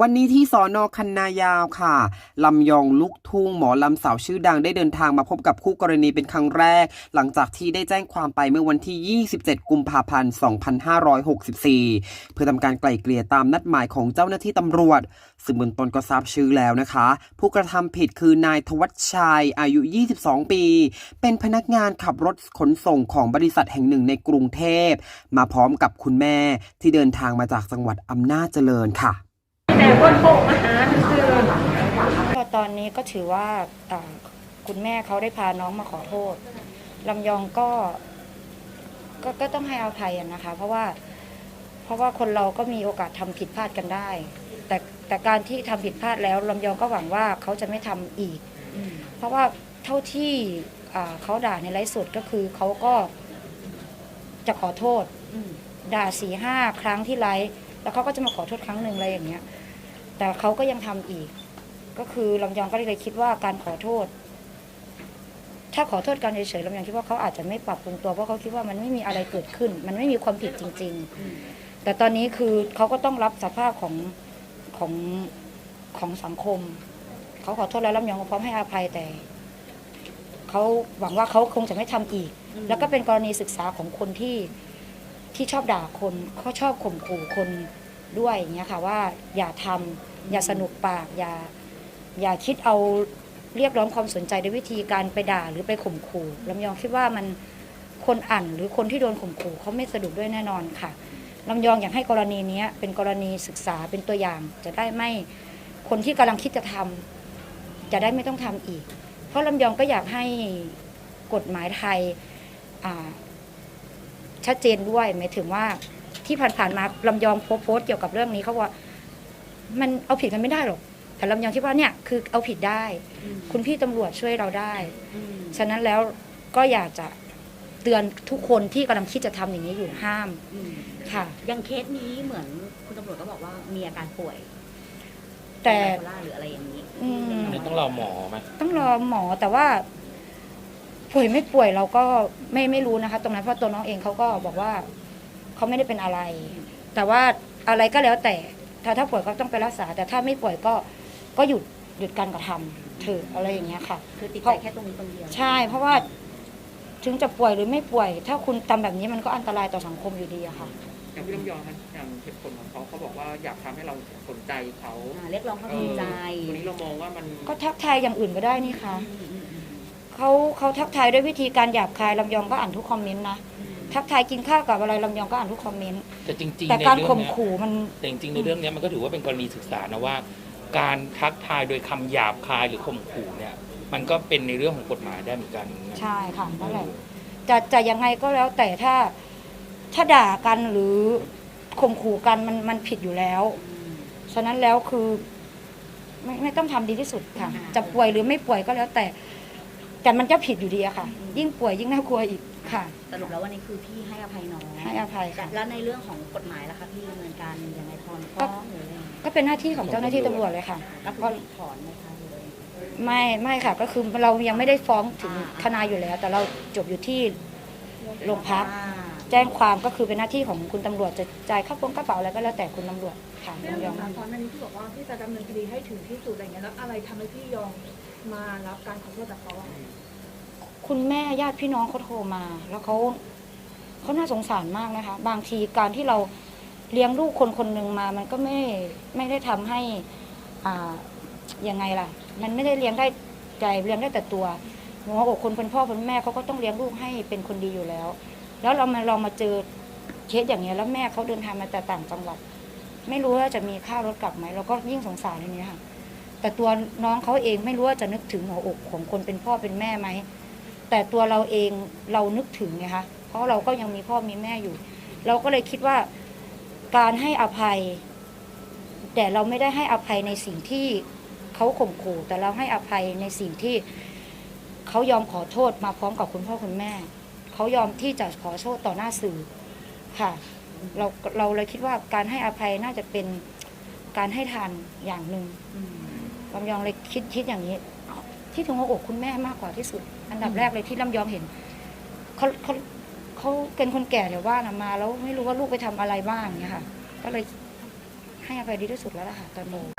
วันนี้ที่สอนอคันนายาวค่ะลำยองลูกทุ่งหมอลำสาวชื่อดังได้เดินทางมาพบกับคู่กรณีเป็นครั้งแรก หลังจากที่ได้แจ้งความไปเมื่อวันที่ 27 กุมภาพันธ์ 2564 เพื่อทำการไกล่เกลี่ยตามนัดหมายของเจ้าหน้าที่ตำรวจซึ่งเบื้องต้นก็ทราบชื่อแล้วนะคะ ผู้กระทำผิดคือนายทวัชชัยอายุ 22 ปี เป็นพนักงานขับรถขนส่งของบริษัทแห่งหนึ่งในกรุงเทพ มาพร้อมกับคุณแม่ที่เดินทางมาจากจังหวัดอำนาจเจริญค่ะ แต่คนโผล่มาหาคือก็ตอนนี้ก็ถือว่าอ่าคุณแม่เขาได้พาน้องมาขอโทษลำยองก็ก็ก็ต้องให้อภัยอะนะคะ เพราะว่า เพราะว่าคนเราก็มีโอกาสทำผิดพลาดกันได้ แต่แต่การที่ทำผิดพลาดแล้วลำยองก็หวังว่าเขาจะไม่ทำอีก เพราะว่าเท่าที่อ่าเขาด่าในไลฟ์สดก็คือเขาก็จะขอโทษ ด่าสี่ห้าครั้งที่ไลฟ์แล้วเขาก็จะมาขอโทษครั้งหนึ่งอะไรอย่างเงี้ย แต่เขาก็ยังทำอีก ก็คือลำยองก็เลยคิดว่าการขอโทษ ถ้าขอโทษกันเฉยๆลำยองคิดว่าเขาอาจจะไม่ปรับปรุงตัวเพราะเขาคิดว่ามันไม่มีอะไรเกิดขึ้น มันไม่มีความผิดจริง ๆ แต่ตอนนี้คือเขาก็ต้องรับสภาพของของของสังคมเขาขอโทษแล้วลำยองก็พร้อมให้อภัยแต่เขาหวังว่าเขาคงจะไม่ทำอีก แล้วก็เป็นกรณีศึกษาของคนที่ที่ชอบด่าคนเขาชอบข่มขู่คน ด้วยอย่างเงี้ยค่ะว่าอย่าทำอย่าสนุกปากอย่าอย่าคิดเอาเรียกร้องความสนใจด้วยวิธีการไปด่าหรือไปข่มขู่ลำยองคิดว่ามันคนอ่านหรือคนที่โดนข่มขู่เขาไม่สะดวกด้วยแน่นอนค่ะลำยองอยากให้กรณีนี้เป็นกรณีศึกษาเป็นตัวอย่าง จะได้ไม่คนที่กำลังคิดจะทำจะได้ไม่ต้องทำอีก เพราะลำยองก็อยากให้กฎหมายไทยชัดเจนด้วยหมายถึงว่า ที่ผ่านๆมาลำยองโพสต์เกี่ยวกับเรื่องนี้เขาว่า มันเอาผิดกันไม่ได้หรอก แต่ลำยองคิดว่าเนี่ยคือเอาผิดได้ คุณพี่ตำรวจช่วยเราได้ ฉะนั้นแล้วก็อยากจะเตือนทุกคนที่กำลังคิดจะทำอย่างนี้อยู่ห้ามค่ะอยังเคสนี้เหมือนคุณตำรวจก็บอกว่ามีอาการป่วยแต่ไบโพล่าหรืออะไรอย่างนี้อืมอันนี้ต้องรอหมอไหมต้องรอหมอแต่ว่า ป่วยไม่ป่วยเราก็ไม่ไม่รู้นะคะ ตรงนั้นเพราะตัวน้องเองเขาก็บอกว่า เขาไม่ได้เป็นอะไร แต่ว่าอะไรก็แล้วแต่ ถ้าถ้าป่วยก็ต้องไปรักษา แต่ถ้าไม่ป่วยก็ก็หยุดหยุดการกระทำเถอะอะไรอย่างเงี้ยค่ะ คือติดเพใจราะแค่ตรงนี้ตรงเดียว ใช่ เพราะว่าถึงจะป่วยหรือไม่ป่วย ถ้าคุณทำแบบนี้มันก็อันตรายต่อสังคมอยู่ดีอะค่ะ อย่างพี่ลำยองครับอย่างเหตุผลของเขาเขาบอกว่าอยากทำให้เราสนใจเขาอ่าเรียกร้องความสนใจเออวันนี้เรามองว่ามันก็ทักทายอย่างอื่นก็ได้นี่คะอืมอืมอืมเขาเขาทักทายด้วยวิธีการหยาบคายลำยองก็อ่านทุกคอมเมนต์นะ ทักทายกินข้าวกับอะไรลำยองก็อ่านทุกคอมเมนต์แต่จริงๆแต่ในการเรื่องข่มเนี้ยขู่มัน แต่จริงๆในเรื่องเนี้ยมันก็ถือว่าเป็นกรณีศึกษานะว่า การทักทายโดยคำหยาบคายหรือข่มขู่เนี่ย มันก็เป็นในเรื่องของกฎหมายได้เหมือนกันนะใช่ค่ะนั่นแหละจะจะยังไงก็แล้วแต่ถ้าถ้าด่ากันหรือข่มขู่กันมันมันผิดอยู่แล้ว ฉะนั้นแล้วคือไม่ไม่ต้องทำดีที่สุดค่ะ จะป่วยหรือไม่ป่วยก็แล้วแต่ แต่มันจะผิดอยู่ดีอะค่ะ ยิ่งป่วยยิ่งน่ากลัวอีก ค่ะ สรุปแล้ววันนี้คือพี่ให้อภัยน้องให้อภัยค่ะ แล้วในเรื่องของกฎหมายล่ะคะพี่ดำเนินการยังไงถอนฟ้องหรืออะไรอย่างเงี้ยก็เป็นหน้าที่ของเจ้าหน้าที่ตำรวจเลยค่ะก็คือถอนไหมคะหรืออะไรไม่ไม่ค่ะ ก็คือเรายังไม่ได้ฟ้องถึงอ่าทนายอยู่แล้ว แต่เราจบอยู่ที่โรงพักอ่าแจ้งความก็คือเป็นหน้าที่ของคุณตำรวจจะจ่ายค่าปงกระเป๋าอะไรก็แล้วแต่คุณตำรวจค่ะเรื่องยอมสารก่อนหน้านี้ที่บอกว่าพี่จะดำเนินคดีให้ถึงที่สุดอะไรเงี้ยแล้วอะไรทำให้พี่ยอมมารับการขอโทษจากเขาอะ คุณแม่ญาติพี่น้องเขาโทรมา แล้วเขาเขาน่าสงสารมากนะคะ บางทีการที่เราเลี้ยงลูกคนคนหนึ่งมา มันก็ไม่ไม่ได้ทำให้อ่ายังไงล่ะ มันไม่ได้เลี้ยงได้ใจเลี้ยงได้แต่ตัวหัวอกคนเป็นพ่อเป็นแม่เขาก็ต้องเลี้ยงลูกให้เป็นคนดีอยู่แล้ว แล้วเรามาลองมาเจอเคสอย่างเงี้ยแล้วแม่เขาเดินทางมาแต่ต่างจังหวัด ไม่รู้ว่าจะมีค่ารถกลับไหมเราก็ยิ่งสงสารอย่างนี้ค่ะแต่ตัวน้องเขาเองไม่รู้ว่าจะนึกถึงหัวอกของคนเป็นพ่อเป็นแม่ไหม แต่ตัวเราเองเรานึกถึงไงคะเพราะเราก็ยังมีพ่อมีแม่อยู่ เราก็เลยคิดว่าการให้อภัย แต่เราไม่ได้ให้อภัยในสิ่งที่เขาข่มขู่ แต่เราให้อภัยในสิ่งที่เขายอมขอโทษมาพร้อมกับคุณพ่อคุณแม่เขายอมที่จะขอโทษต่อหน้าสื่อค่ะ เราเราเลยคิดว่าการให้อภัยน่าจะเป็นการให้ทานอย่างหนึ่งอืมลำยองเลยคิดคิดอย่างนี้ ที่ถึงหัวอกคุณแม่มากกว่าที่สุด อันดับแรกเลยที่ลำยองเห็นเขาเขาเขาเป็นคนแก่เลยว่านะมา แล้วไม่รู้ว่าลูกไปทำอะไรบ้างเนี่ยค่ะ ก็เลยให้อภัยดีที่สุดแล้วล่ะค่ะตอนนี้